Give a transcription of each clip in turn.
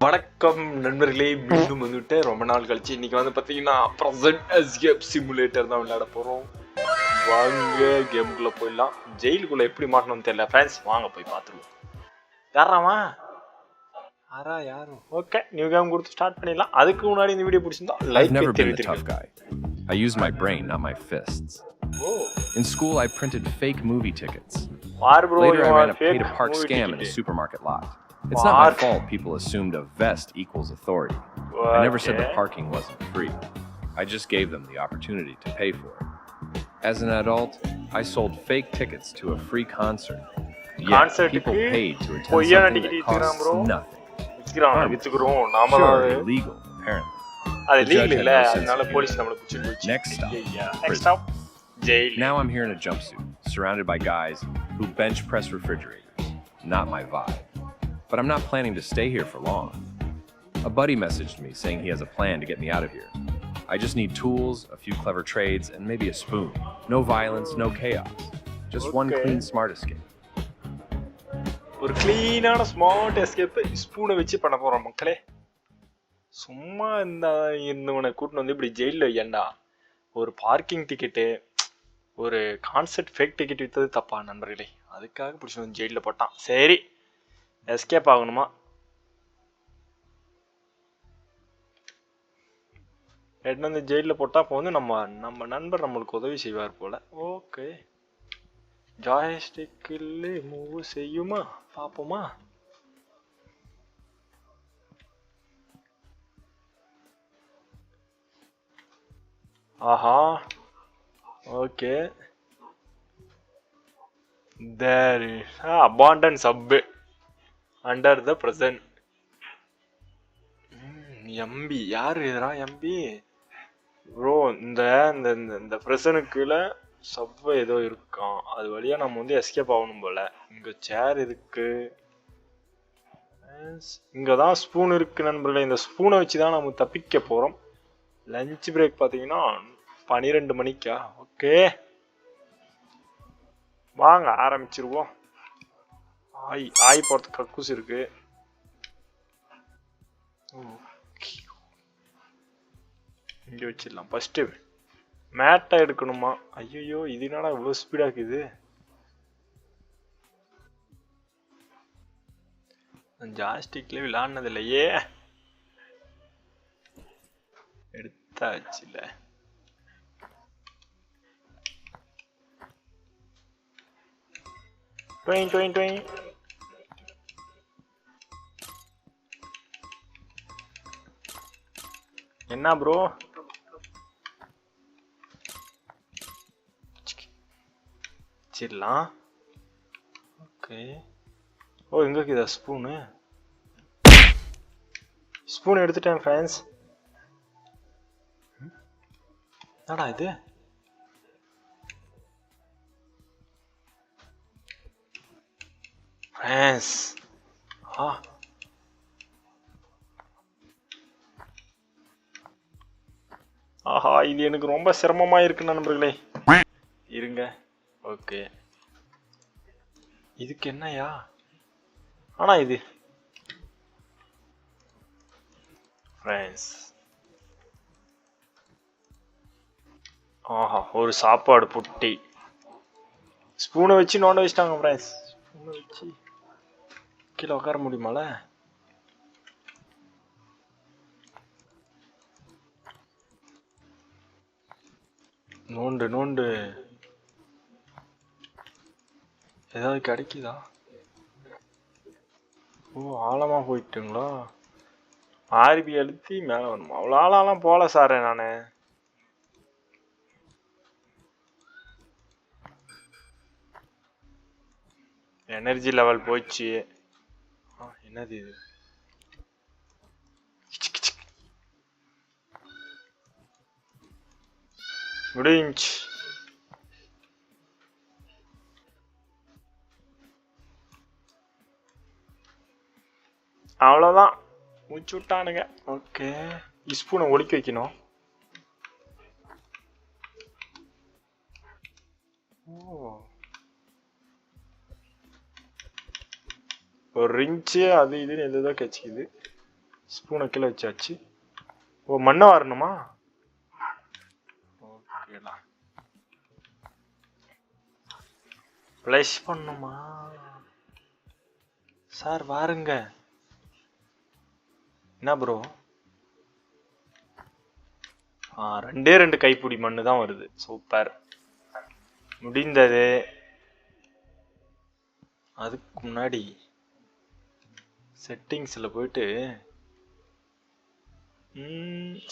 வணக்கம் நண்பர்களே மீண்டும் வந்துட்டு ரொம்ப நாள் கழிச்சு இன்னைக்கு வந்து பார்த்தீங்கன்னா ப்ரெசன்ட் எஸ்கேப் சிமுலேட்டர் தான் விளையாட போகிறோம் வாங்க கேமுக்குள்ளே போயிடலாம். ஜெயிலுக்குள்ளே எப்படி மாட்டணும்னு தெரியல ஃப்ரெண்ட்ஸ் வாங்க போய் பார்த்துருவோம் யாராமா யாரா? யாரும் ஓகே நியூ கேம் கொடுத்து ஸ்டார்ட் பண்ணிடலாம். அதுக்கு முன்னாடி இந்த வீடியோ பிடிச்சிருந்தா லைக் தெரிவித்திருக்கேன். I use my brain, not my fists. Oh In school, I printed fake movie tickets. Later, I ran a pay to park scam in a supermarket lot. It's not my Park. fault people assumed a vest equals authority. I never said the Okay. parking wasn't free. I just gave them the opportunity to pay for it. As an adult, I sold fake tickets to a free concert. Yeah, Concert people க்கு paid to attend பொய்யான something ticket that வித்துக்கிறான் costs bro. nothing. வித்துக்கிறான் வித்துக்கிறோம் நாம Sure, தான் illegal, apparently. அது The judge legal had இல்ல no sense அதனால of police humor. நம்மள பிடிச்சிட்டு போச்சு Next stop, next prison. Stop jail Now I'm here in a jumpsuit, surrounded by guys who bench press refrigerators. Not my vibe. But I'm not planning to stay here for long. A buddy messaged me saying he has a plan to get me out of here. I just need tools, a few clever trades, and maybe a spoon. No violence, no chaos. Just one Okay. clean, smart escape. ஒரு க்ளீனான smart escape ஸ்பூனை வச்சு பண்ண போறோம் மக்களே சும்மா இந்த இருந்தவனை கூட்டின்னு வந்து இப்படி ஜெயிலில் வையண்டா ஒரு பார்க்கிங் டிக்கெட்டு ஒரு கான்சர்ட் ஃபேக் டிக்கெட் வித்தது தப்பா நண்பர்களே அதுக்காக பிடிச்சி வந்து ஜெயிலில் போட்டான் சரி எஸ்கேப் ஆகணுமா? எடுத்து வந்து ஜெயிலில் போட்டால் அப்போ வந்து நம்ம நம்ம நண்பர் நம்மளுக்கு உதவி செய்வார் போல். ஓகே. ஜாய்ஸ்டிக்கில் மூவ் செய்யுமா? பார்ப்போமா ஆஹா. Okay. There abandon ship under the present MP யார் இதுரா எம்பி ப்ரோ இந்த இந்த இந்த- இந்த பிரசனுக்குள்ள சப்வே ஏதோ இருக்கான். அது வழியா நம்ம வந்து எஸ்கேப் ஆகணும் போல. இங்கே சேர் இருக்கு. இங்கே தான் ஸ்பூன் இருக்கு நண்பர்களே. இந்த ஸ்பூனை வச்சு தான் நம்ம தப்பிக்க போகிறோம் லஞ்ச் பிரேக் பார்த்தீங்கன்னா பன்னிரெண்டு மணிக்கா? ஓகே வாங்க ஆரம்பிச்சிருவோம். ஆய் ஆய் போகிறது கக்கூஸ் இருக்கு. இங்கே இங்க வச்சிடலாம். ஃபர்ஸ்ட் மேட்டை எடுக்கணுமா? ஐயோ இது என்னடா இவ்வளோ ஸ்பீடா இருக்குது ஜாஸ்டிக்ல விளாடினது இல்லையே எடுத்தாச்சுல. ட்வெயின் ட்வெயின் டுவெயின் என்ன ப்ரோ சரிலாம் ஓகே ஓ எங்கே இருக்குதா ஸ்பூனு ஸ்பூன் எடுத்துட்டேன் ஃப்ரெண்ட்ஸ் என்னடா இது? ஃப்ரெண்ட்ஸ் ஆ. ஆஹா இது எனக்கு ரொம்ப சிரமமாக இருக்கு நண்பர்களே. இருங்க. ஓகே. இதுக்கு என்னையா ஆனால் இது. ஃப்ரெண்ட்ஸ் ஆஹா ஒரு சாப்பாடு புட்டி. ஸ்பூனை வச்சு நோண்ட வச்சிட்டாங்க ஃப்ரெண்ட்ஸ் ஸ்பூனை வச்சு கீழே உட்கார முடியுமால? நோண்டு நோண்டு. ஏதாவது கிடைக்குதா? ஓ ஆழமாக போயிட்டுங்களா? ஆர்பி அழுத்தி மேலே வரணும்? அவ்வளோ ஆழம்லாம் போகல சார் நான். எனர்ஜி லெவல் போச்சு ஆ, என்னது இது? முடிஞ்சு அவ்வளோதான் மூச்சு விட்டானுங்க ஓகே ஸ்பூனை ஒலிக்க வைக்கணும். ஒரு ரிஞ்சு அது இதுன்னு எதுதான் கச்சிக்குது. ஸ்பூனை கீழே வச்சாச்சு. ஓ மண்ணை வரணுமா? ஓகேடா ப்ளஷ் பண்ணுமா? சார் வாருங்க. என்ன ப்ரோ ஆ ரெண்டே ரெண்டு கைப்பிடி மண்ணு தான் வருது. சூப்பர் முடிந்தது. அதுக்கு முன்னாடி செட்டிங்ஸில் போயிட்டு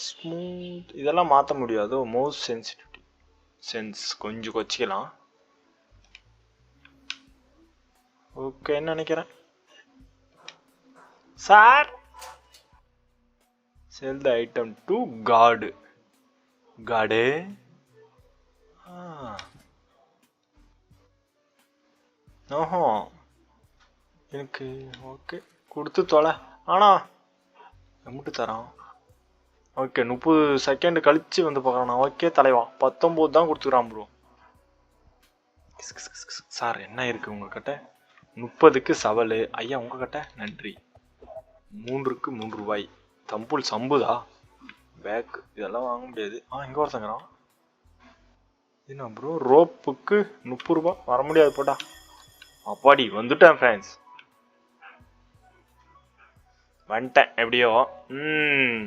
ஸ்மூத் இதெல்லாம் மாற்ற முடியாதோ. மோஸ்ட் சென்சிட்டிவ் சென்ஸ் கொஞ்சம் கொச்சிக்கலாம் ஓகேன்னு நினைக்கிறேன்? Sir sell the item to காடு காடு ஓஹோ. எனக்கு ஓகே கொடுத்து தொலை. ஆனா எம்பிட்டு தரான்? ஓகே முப்பது செகண்ட் கழிச்சு வந்து பார்க்குறான். ஓகே தலைவா. பத்தொம்போது தான் கொடுத்துக்கிறான் ப்ரோ சார் என்ன இருக்குது உங்ககிட்ட? முப்பதுக்கு சவல். ஐயா உங்ககிட்ட நன்றி. மூன்றுக்கு மூன்று ரூபாய். தம்புல் சம்புதா? பேக் இதெல்லாம் வாங்க முடியாது. ஆ இங்கே ஒருத்தங்கிறான். என்ன ப்ரோ ரோப்புக்கு முப்பது ரூபா? வர முடியாது போட்டா அப்பாடி வந்துட்டேன் ஃப்ரெண்ட்ஸ் வந்துட்டேன் எப்படியோ. ம்.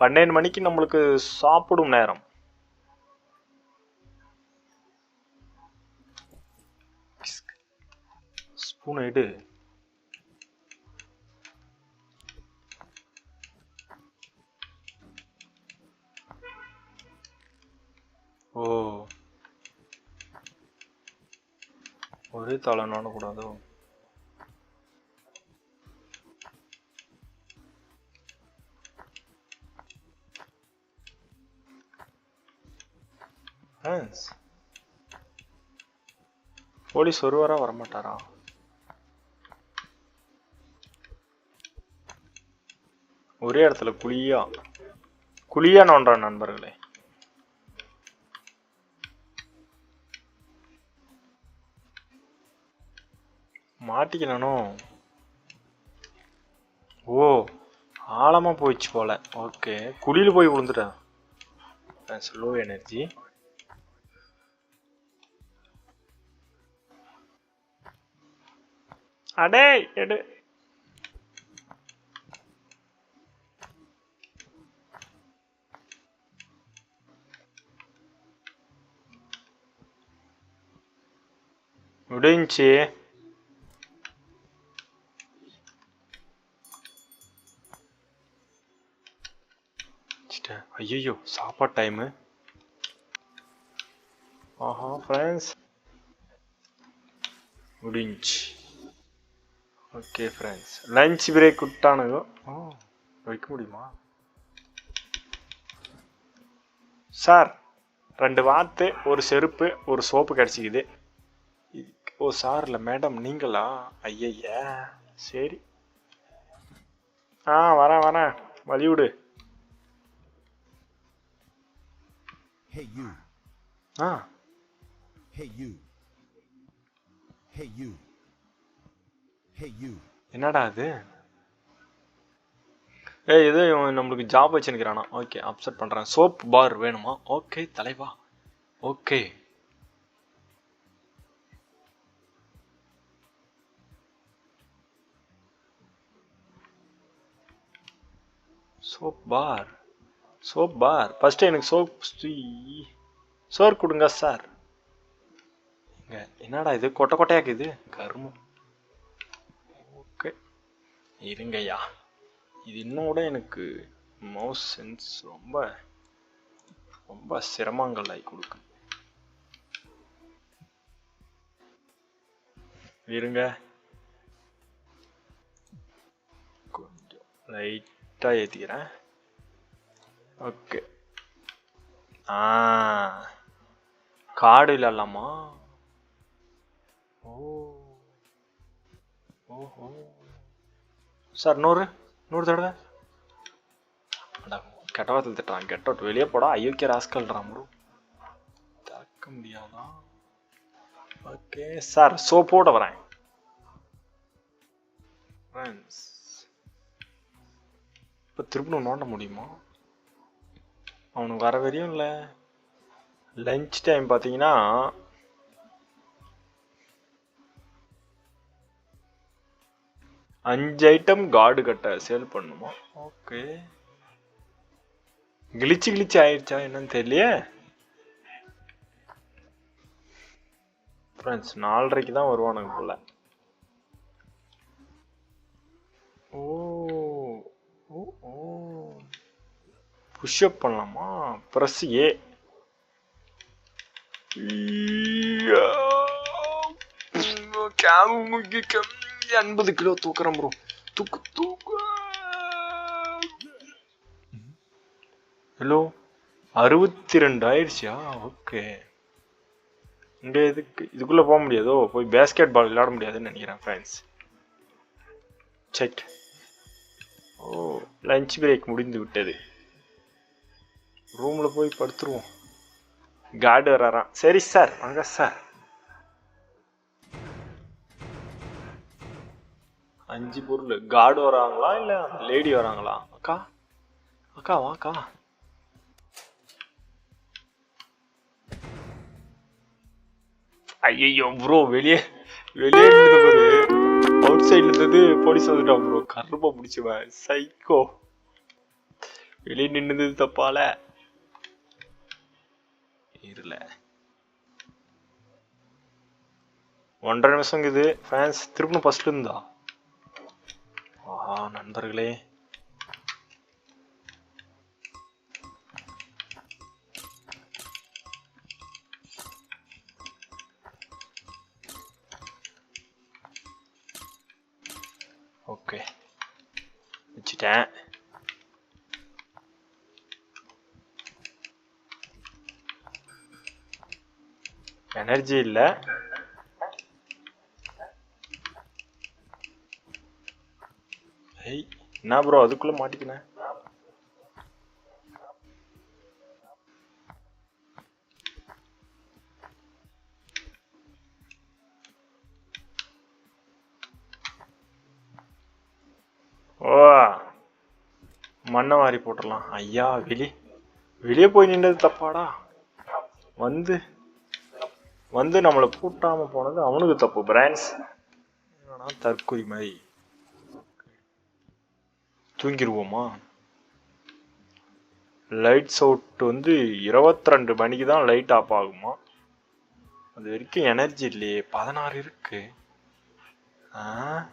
பன்னெண்டு மணிக்கு நம்மளுக்கு சாப்பிடும் நேரம். ஸ்பூன் எடு. ஓ. ஒரே தலை கூடாதோ ஃப்ரெண்ட்ஸ் போலீஸ் ஒருவரா வரமாட்டாரா? ஒரே இடத்துல குழியா? குழியா நோன்றான் நண்பர்களே. மாட்டிக்கணும் ஓ ஆழமா போயிடுச்சு போல. ஓகே. குழியில் போய் விழுந்துட்டேன். ஸ்லோ எனர்ஜி அடே எடு. முடிஞ்சு ஐயோ சாப்பாடு டைமு ஆஹா ஃப்ரெண்ட்ஸ் முடிஞ்சு ஓகே ஃப்ரெண்ட்ஸ் லஞ்ச் பிரேக் விட்டானுங்க ஓ வைக்க முடியுமா? சார் ரெண்டு வாத்து ஒரு செருப்பு ஒரு சோப்பு கிடச்சிக்குது. ஓ சார் இல்லை மேடம் நீங்களா? ஐயய்யா. சரி. ஆ வரேன் வரேன். வழி விடு Hey you. Ah. Hey you. Hey you. என்னடா அது ஏய் இது இவன் நம்மளுக்கு ஜாப் வச்சுருக்கிறானா? ஓகே அப்செட் பண்ணுறேன் சோப் பார் வேணுமா? ஓகே தலைவா. Okay soap bar soap bar first எனக்கு சோப் சோர் கொடுங்க சார் என்னடா இது? கொட்டை கொட்டையாக்குது கருமம். இருங்கய்யா. இது இன்னோட எனக்கு மவுஸ் சென்ஸ் ரொம்ப ரொம்ப சிரமங்கள் ஆகி கொடுக்கு. இருங்க. கொஞ்சம் லைட்டாக ஏற்றிக்கிறேன் ஓகே. ஆ காடு விளாட்லாமா ஓ ஓஹோ. சார் நூறு? நூறு தடவை? கெட்ட வார்த்தை திட்டுறான். கெட் அவுட் வெளியே போடா. ஐயோக்கிய ராஸ்கல்றான் ப்ரோ. தாக்க முடியாதா? ஓகே. சார் சோப்போட வரேன். ஃப்ரெண்ட்ஸ் இப்போ திரும்ப நோண்ட முடியுமா? அவனுக்கு வர வரையும் இல்லை. லஞ்ச் டைம் பார்த்தீங்கன்னா அஞ்சு ஐட்டம் கார்டு கட்ட சேல் பண்ணுமா? ஓகே. கிழிச்சு கிழிச்சு ஆயிடுச்சா என்னன்னு தெரியலையே. ஃப்ரெண்ட்ஸ் நாலரைக்கு தான் வருவானுங்க போல. ஓ ஓ புஷ்அப் பண்ணலாமா? ப்ரெஸ் ஏ ஐம்பது கிலோ தூக்குறேன் ப்ரோ தூக்கு தூக்கு. ஹலோ அறுபத்தி ரெண்டு ஆயிடுச்சியா ஓகே இங்கே இதுக்கு இதுக்குள்ளே போக முடியாதோ? போய் பேஸ்கெட் பால் விளையாட முடியாதுன்னு நினைக்கிறேன் ஃப்ரெண்ட்ஸ் செக் ஓ லஞ்ச் பிரேக் முடிந்து விட்டது. ரூமில் போய் படுத்துருவோம். கார்டு வராராம் சரி சார் வாங்க சார் அஞ்சு பொருள். காடு வராங்களா இல்ல லேடி வராங்களா? அக்கா அக்கா வாக்கா ஐயோ ப்ரோ வெளியே வெளியே இருந்தது அவுட் சைட்ல இருந்தது போலீஸ் வந்துட்டான் ப்ரோ கருப்பை பிடிச்சுவன் சைக்கோ வெளியே நின்னுது தப்பால. இருல ஒன்றரை நிமிஷம் இது ஃபேன்ஸ் திருப்பணும் ஃபர்ஸ்ட் இருந்தா. ஆஹா நண்பர்களே. ஓகே. வச்சுட்டேன். எனர்ஜி இல்லை ஏய் என்ன ப்ரோ அதுக்குள்ள மாட்டிக்கினேன் ஓ மண்ணை வாரி போட்டுடலாம். ஐயா வெளி வெளியே போய் நின்றது தப்பாடா? வந்து வந்து நம்மளை பூட்டாமல் போனது அவனுக்கு தப்பு பிரான்ஸ். தற்கொலை மாதிரி தூங்கிடுவோமா லைட்ஸ் அவுட் வந்து இருபத்தி ரெண்டு மணிக்கு தான் லைட் ஆஃப் ஆகுமா? அது வரைக்கும் எனர்ஜி இல்லையே பதினாறு இருக்கு. ஆ?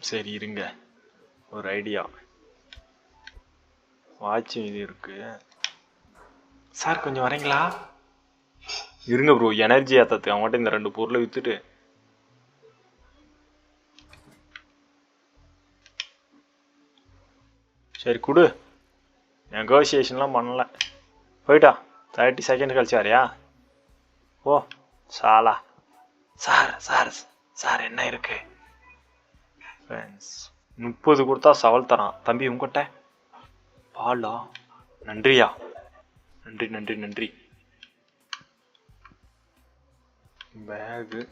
சரி இருங்க. ஒரு ஐடியா வாட்ச் இது இருக்கு. சார் கொஞ்சம் வரீங்களா? இருங்க ப்ரோ எனர்ஜி ஏற்றத்துக்கு அவன்கிட்ட இந்த ரெண்டு பொருளை விற்றுட்டு சரி கொடு. நெகோசியேஷன்லாம் பண்ணல. போயிட்டா. தேர்ட்டி செகண்ட் கழிச்சு வரையா? ஓ சாலா. சார் சார் சார் என்ன இருக்கு? ஃப்ரெண்ட்ஸ் முப்பது கொடுத்தா சவால் தரான். தம்பி உங்ககிட்ட பாலா. நன்றியா? நன்றி நன்றி நன்றி. பேகு.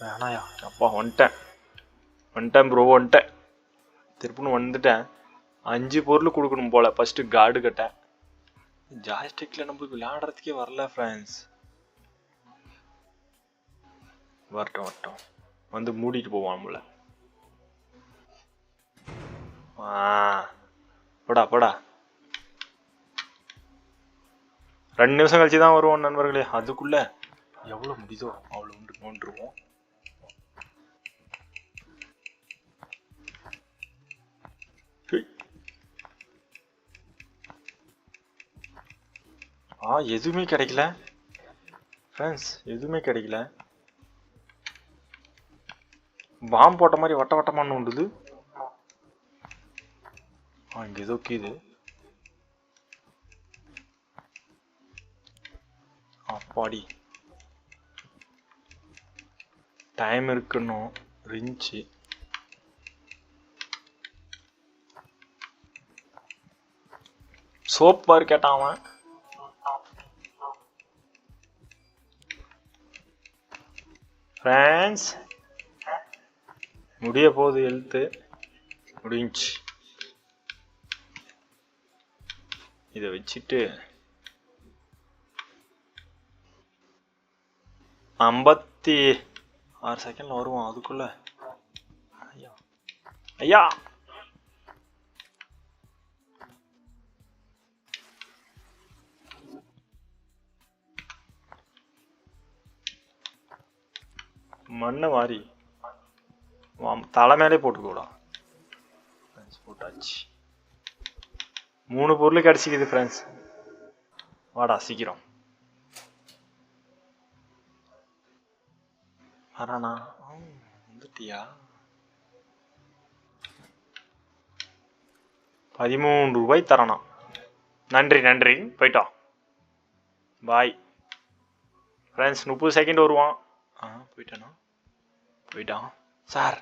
வேணாயா? அப்பா வந்துட்டேன். வந்துட்டேன் ப்ரோ வந்துட்டேன். திருப்பணும் வந்துட்டேன். அஞ்சு பொருள் கொடுக்கணும் போல. First card கட்டேன். ஜாய்ஸ்டிக்கில் நம்மளுக்கு விளையாடுறதுக்கே வரல ஃப்ரெண்ட்ஸ் வரட்டும் வரட்டும். வந்து மூடிட்டு போவான் நம்மள. ஆ போடா போடா. ரெண்டு நிமிஷம் கழிச்சு தான் வருவோம் நண்பர்களே. அதுக்குள்ளே எவ்வளோ முடியுதோ அவ்வளோ உண்டு நோண்டுருவோம் ஆ எதுவுமே கிடைக்கல. ஃப்ரெண்ட்ஸ் எதுவுமே கிடைக்கல. பாம் போட்ட மாதிரி வட்ட வட்டமான உண்டுது. ஆ இங்கே ஏதோ கீது. அப்பாடி. டைம் இருக்கணும். ரிஞ்சு சோப் பார் கேட்டான் அவன். ஃப்ரான்ஸ் முடிய போகுது எழுத்து. முடிஞ்சு இதை வச்சுட்டு ஐம்பத்தி ஆறு செகண்ட்ல வருவோம் அதுக்குள்ள. ஐயா. ஐயா! மண்ணை வாரி தலை மேலே போட்டுக்கூடா. போட்டாச்சு. மூணு பொருள் கிடச்சிக்குது ஃப்ரெண்ட்ஸ் வாடா சீக்கிரம். வரானா? வந்துட்டியா? பதிமூணு ரூபாய் தரணா நன்றி நன்றி. போயிட்டோம் பாய் ஃப்ரெண்ட்ஸ் முப்பது செகண்ட் வருவான். ஆ போயிட்டானா? போயிட்டான் சார்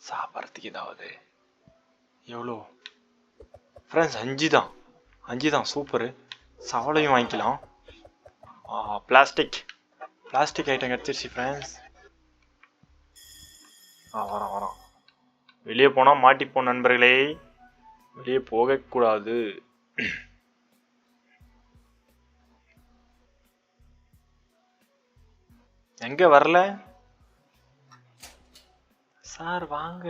சாப்பிட்றதுக்கு ஏதாவது எவ்வளோ? ஃப்ரெண்ட்ஸ் அஞ்சு தான் அஞ்சு தான் சூப்பரு சவளையும் வாங்கிக்கலாம் பிளாஸ்டிக் பிளாஸ்டிக் ஐட்டம் கிடச்சிருச்சு ஃப்ரெண்ட்ஸ் ஆ வரோம் வரோம் வெளியே போனால் மாட்டிப்போம் நண்பர்களே. வெளியே போகக்கூடாது. எங்க வரல? சார் வாங்க.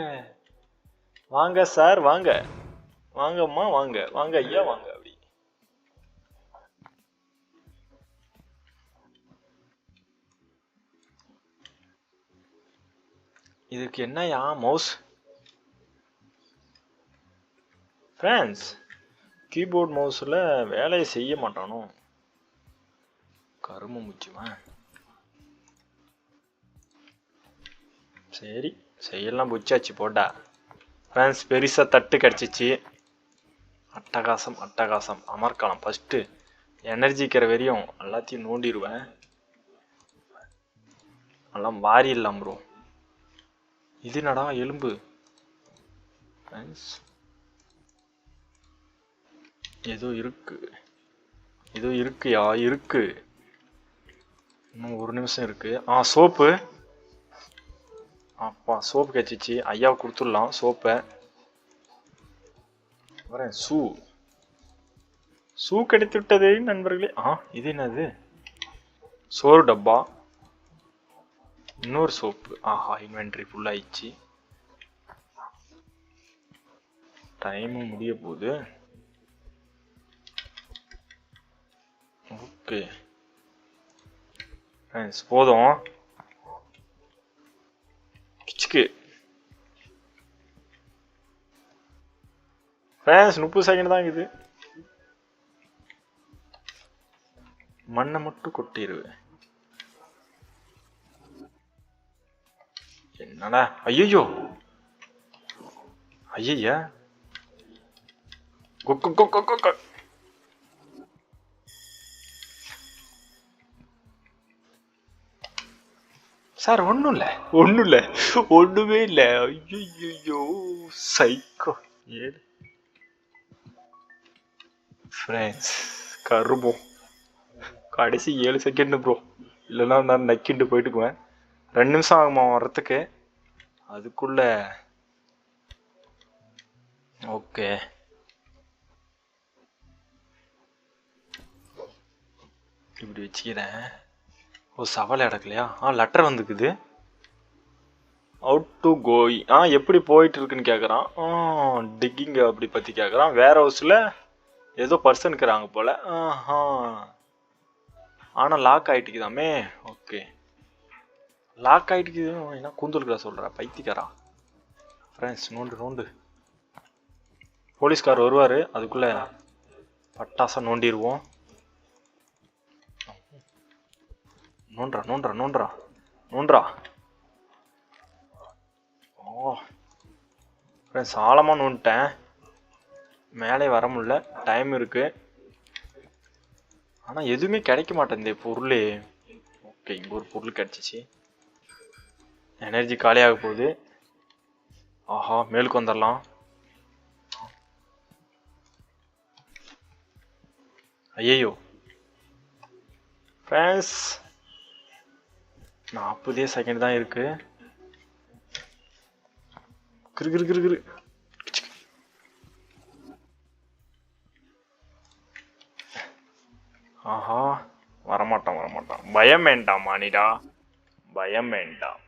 வாங்க சார் வாங்க. வாங்கம்மா வாங்க. வாங்க ஐயா வாங்க அப்படி. இதுக்கு என்னயா மவுஸ் ஃப்ரெண்ட்ஸ் கீபோர்ட் மவுஸில் வேலையை செய்ய மாட்டானோ? கரும முச்சுவன். சரி செய்யலாம் புச்சாச்சு போட்டா ஃப்ரெண்ட்ஸ் பெருசாக தட்டு கிடச்சிச்சு. அட்டகாசம் அட்டகாசம். அமர்க்கலாம் ஃபஸ்ட்டு எனர்ஜிக்கிற வரையும் எல்லாத்தையும் நோண்டிடுவேன் எல்லாம் வாரிடலாம் ப்ரோ இது என்னடா எலும்பு? ஃப்ரெண்ட்ஸ். ஏதோ இருக்கு. ஏதோ இருக்குயா இருக்கு. இன்னும் ஒரு நிமிஷம் இருக்கு. ஆ சோப்பு. அப்பா சோப்பு கிடச்சிச்சு ஐயா கொடுத்துடலாம். சோப்பை. வரேன். ஷூ ஷூ கிடைத்து விட்டதே நண்பர்களே. ஆ இது என்னது? சோறு டப்பா. இன்னொரு சோப்பு. ஆஹா இன்வென்ட்ரி ஃபுல் ஆயிடுச்சு. டைமும் முடிய போகுது. ஓகே போதும். கிச்சுக்கு ஃப்ரெண்ட்ஸ் முப்பது செகண்ட் தான் இது மண்ணை மட்டும் கொட்டிடுவேன் என்னடா? ஐயோ ஐயா கொக்கு கொக்கு கொக்கு. சார் ஒன்றும் இல்லை. ஒன்றும் இல்லை. ஒன்றுமே இல்லை. ஐயோ சைக்கோ ஏழு ஃப்ரெண்ட்ஸ் கருமம். கடைசி ஏழு செகண்ட் ப்ரோ இல்லைன்னா நான் நக்கிண்டு போயிட்டுக்குவேன். ரெண்டு நிமிஷம் ஆகுமா வர்றதுக்கு? அதுக்குள்ள. ஓகே இப்படி வச்சுக்கிறேன். ஓ சவால் இடக்கலையா ஆ லெட்டர் வந்துக்குது. அவுட் டு கோய் ஆ எப்படி போயிட்டு இருக்குன்னு கேட்குறான் டிக்கிங் அப்படி பற்றி கேட்குறான் வேர் ஹவுஸில் ஏதோ பர்சன் இருக்கிறாங்க போல். ஆஹா. ஆனால் லாக் ஆகிட்டுக்குதாமே ஓகே லாக் ஆகிட்டுக்குது என்ன கூந்தலுக்குறா சொல்கிறா பைத்திக்காரா ஃப்ரெண்ட்ஸ் நோண்டு நோண்டு. போலீஸ்கார் வருவார். அதுக்குள்ளே பட்டாசம் நோண்டிடுவோம் நோன்றா நோன்றா நோன்றா நோன்றா. ஓ. சாலமாக ஆழமாக நோண்டிட்டேன் மேலே வர முடில டைம் இருக்குது ஆனால் எதுவுமே கிடைக்க மாட்டேங்குது பொருள். ஓகே இங்கே ஒரு பொருள் கிடச்சிச்சு. எனர்ஜி காலியாக போகுது. ஆஹா மேலுக்கு வந்துடலாம் ஐயோ ஃப்ரெண்ட்ஸ் நாற்பதே செகண்ட் தான் இருக்கு. கிரு கிரு கிரு கிரு. ஆஹா வரமாட்டான் வரமாட்டான். பயம் வேண்டாம் மானிடா. பயம் வேண்டாம்.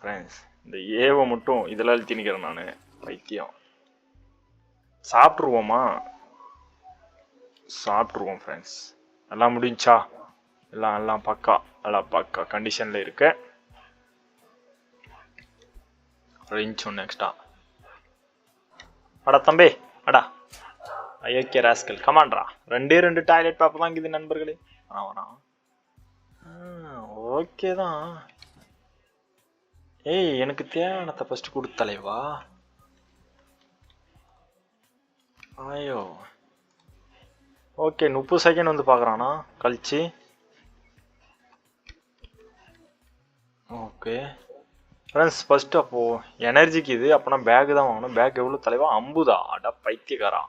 ஃப்ரெண்ட்ஸ் இந்த ஏவை மட்டும் இதில் அழுத்தி நான். வைத்தியம். சாப்பிட்ருவோமா சாப்பிட்ருவோம் ஃப்ரெண்ட்ஸ் நல்லா முடிஞ்சா? எல்லாம் எல்லாம் பக்கா எல்லாம் பக்கா கண்டிஷனில் இருக்கு. ரிஞ்ச் ஒன்று எக்ஸ்ட்ரா அடா தம்பி அடா அயோக்கிய ராஸ்கல் கமான்ரா ரெண்டே ரெண்டு டாய்லெட் பேப்பர் தான் இது நண்பர்களே. ஆ வரான் ஓகே தான். ஏய் எனக்கு தேவையானத்தை ஃபஸ்ட்டு கொடுத்தலைவா தலைவா. ஐயோ. ஓகே முப்பது செகண்ட் வந்து பார்க்குறானா? கழிச்சு. ஓகே. ஃப்ரெண்ட்ஸ் ஃபஸ்ட்டு அப்போது எனர்ஜிக்கு இது. அப்போனா பேக்கு தான் வாங்கணும். பேக் எவ்வளோ தலைவா? அம்புதா அடா பைத்தியக்காரா.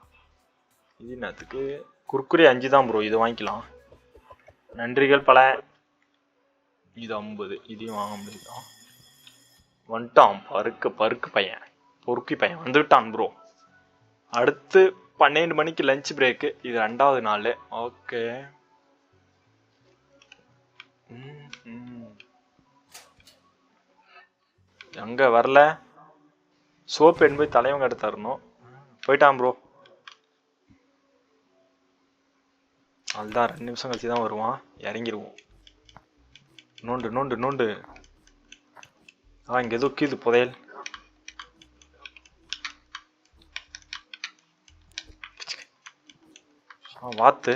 இது என்னத்துக்கு? குர்குரே அஞ்சு தான் ப்ரோ இது வாங்கிக்கலாம். நன்றிகள் பல. இது ஐம்பது. இதையும் வாங்க முடியுதா? வந்துட்டான். பருக்கு பருக்கு பையன். பொறுக்கி பையன். வந்துவிட்டான் ப்ரோ அடுத்து பன்னெண்டு மணிக்கு லஞ்ச் பிரேக்கு இது ரெண்டாவது நாள். ஓகே. ம். அங்கே வரல. சோப்பு என் போய் தலைவங்க எடுத்து தரணும். போயிட்டான் ப்ரோ அதுதான் ரெண்டு நிமிஷம் கழிச்சு தான் வருவான். இறங்கிருவோம். நோண்டு நோண்டு நோண்டு. ஆ இங்கே எதுவும் கீது புதையல். ஆ வாத்து.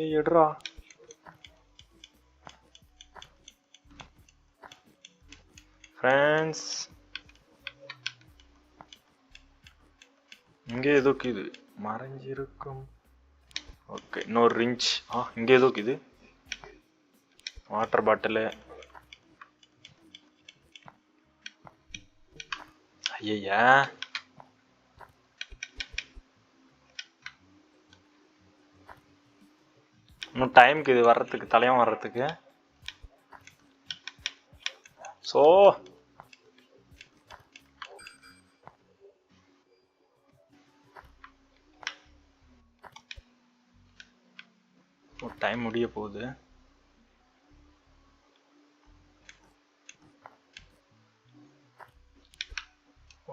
ஏய் எடுறா. ஃப்ரெண்ட்ஸ் இங்கே ஏதோ இது மறைஞ்சிருக்கும். ஓகே இன்னொரு ரிஞ்ச். ஆ இங்கே ஏதோ இது வாட்டர் பாட்டிலு. ஐயா இன்னும் டைமுக்கு இது வர்றதுக்கு தலையம் வர்றதுக்கு. ஸோ டைம் முடிய போகுது.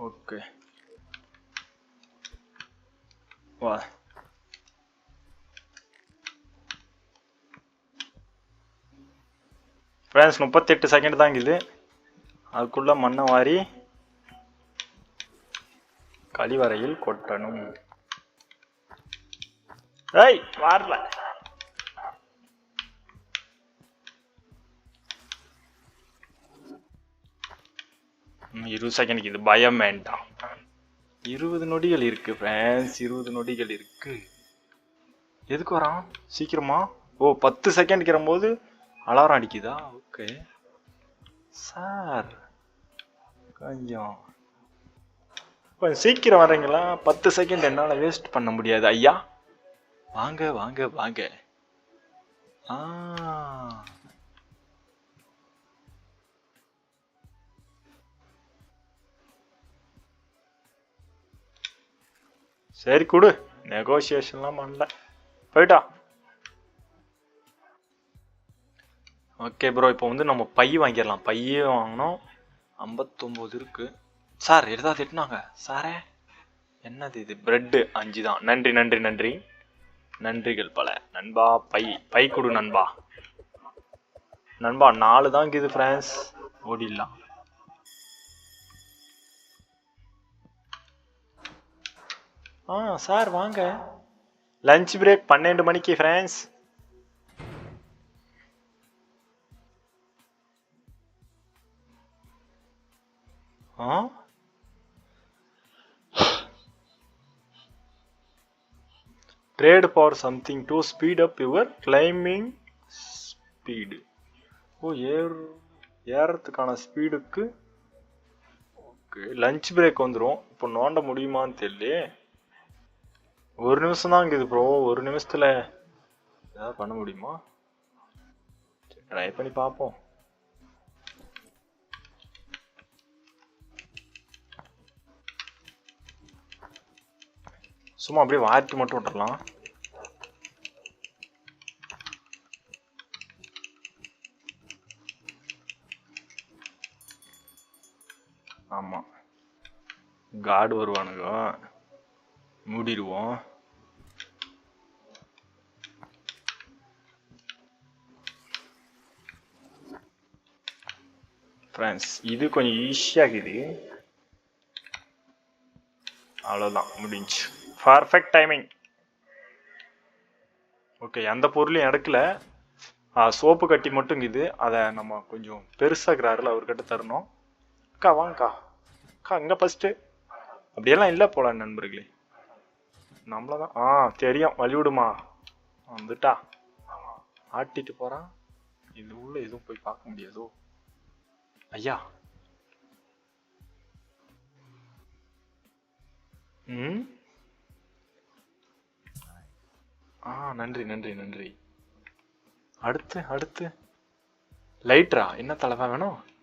ஓகே வா. ஃப்ரெண்ட்ஸ் முப்பத்தெட்டு செகண்ட் தான் இது. அதுக்குள்ளே மண்ணை வாரி கழிவறையில் கொட்டணும். ஏய் வரல. இருபது செகண்டுக்கு இது பயம் வேண்டாம். இருபது நொடிகள் இருக்கு ஃப்ரெண்ட்ஸ் இருபது நொடிகள் இருக்கு. எதுக்கு வரான்? சீக்கிரமா? ஓ பத்து செகண்ட் போது அலாரம் அடிக்குதா? ஓகே சார் ஐயோ. கொஞ்சம் சீக்கிரம் வரீங்களா பத்து செகண்ட் என்னால் வேஸ்ட் பண்ண முடியாது. ஐயா. வாங்க வாங்க வாங்க. ஆ. சரி கொடு. நெகோசியேஷன்லாம் பண்ணல. போயிட்டா. ஓகே ப்ரோ இப்போ வந்து நம்ம பை வாங்கிடலாம். பையே வாங்கினோம் ஐம்பத்தொம்போது இருக்கு. சார் எதாவது எட்டுனாங்க சாரே என்னது இது? பிரெட்டு அஞ்சு தான் நன்றி நன்றி நன்றி. நன்றிகள் பல. நண்பா பை பை கொடு நண்பா. நண்பா நாலு தான் இருக்குது ஃப்ரெண்ட்ஸ் ஓடிடலாம். ஆ சார் வாங்க. லஞ்ச் பிரேக் பன்னெண்டு மணிக்கு friends trade for something to speed up your climbing speed ஓ ஏர் ஏறத்துக்கான ஸ்பீடுக்கு ஓகே லஞ்ச் பிரேக் வந்துடும் இப்போ நோண்ட முடியுமான்னு தெரியலையே. ஒரு நிமிஷம் தான் இருக்குது ப்ரோ ஒரு நிமிஷத்தில் ஏதாவது பண்ண முடியுமா? ட்ரை பண்ணி பார்ப்போம். சும்மா அப்படியே வாட்டி மட்டும் விட்டுறலாம். ஆமா. காடு வருவானுங்க. மூடிடுவோம் ஃப்ரெண்ட்ஸ் இது கொஞ்சம் ஈஸியாக இருக்குது அவ்வளோதான் முடிஞ்சு. பர்ஃபெக்ட் டைமிங் ஓகே எந்த பொருளையும் எடுக்கல. சோப்பு கட்டி மட்டும் இது அதை நம்ம கொஞ்சம் பெருசாகிறாருல அவர்கிட்ட தரணும். அக்கா வாங்கக்கா. அக்கா இங்கே ஃபஸ்ட்டு அப்படியெல்லாம் இல்லை போல நண்பர்களே. நம்மள தான் ஆ தெரியும். வழிவிடுமா வந்துட்டா. ஆட்டிட்டு போகிறான் இது உள்ள எதுவும் போய் பார்க்க முடியாதோ? ஐயா. ம்? ஆ நன்றி நன்றி நன்றி. அடுத்து அடுத்து. லைட்ரா என்ன தலைவா வேணும்?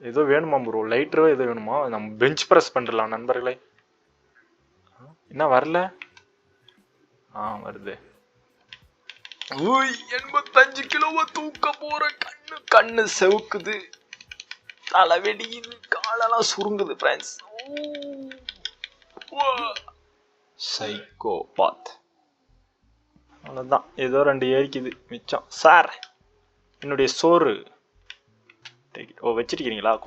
ஏதோ வேணுமா ப்ரோ லைட்ரோ எதுவும் வேணுமா? நம்ம பெஞ்ச் ப்ரெஸ் பண்ணிடலாம் நண்பர்களே. என்ன வரல? ஆ வருது. ஓய் எண்பத்தஞ்சு கிலோவை தூக்க போற கண்ணு கண்ணு செவுக்குது. தலை வெடிக்குது காலெல்லாம் சுருங்குது ஃப்ரெண்ட்ஸ் சைக்கோ பாத் அவ்வளோதான் ஏதோ ரெண்டு ஏறிக்குது மிச்சம். சார் என்னுடைய சோறு. ஓ வச்சிருக்கீங்களா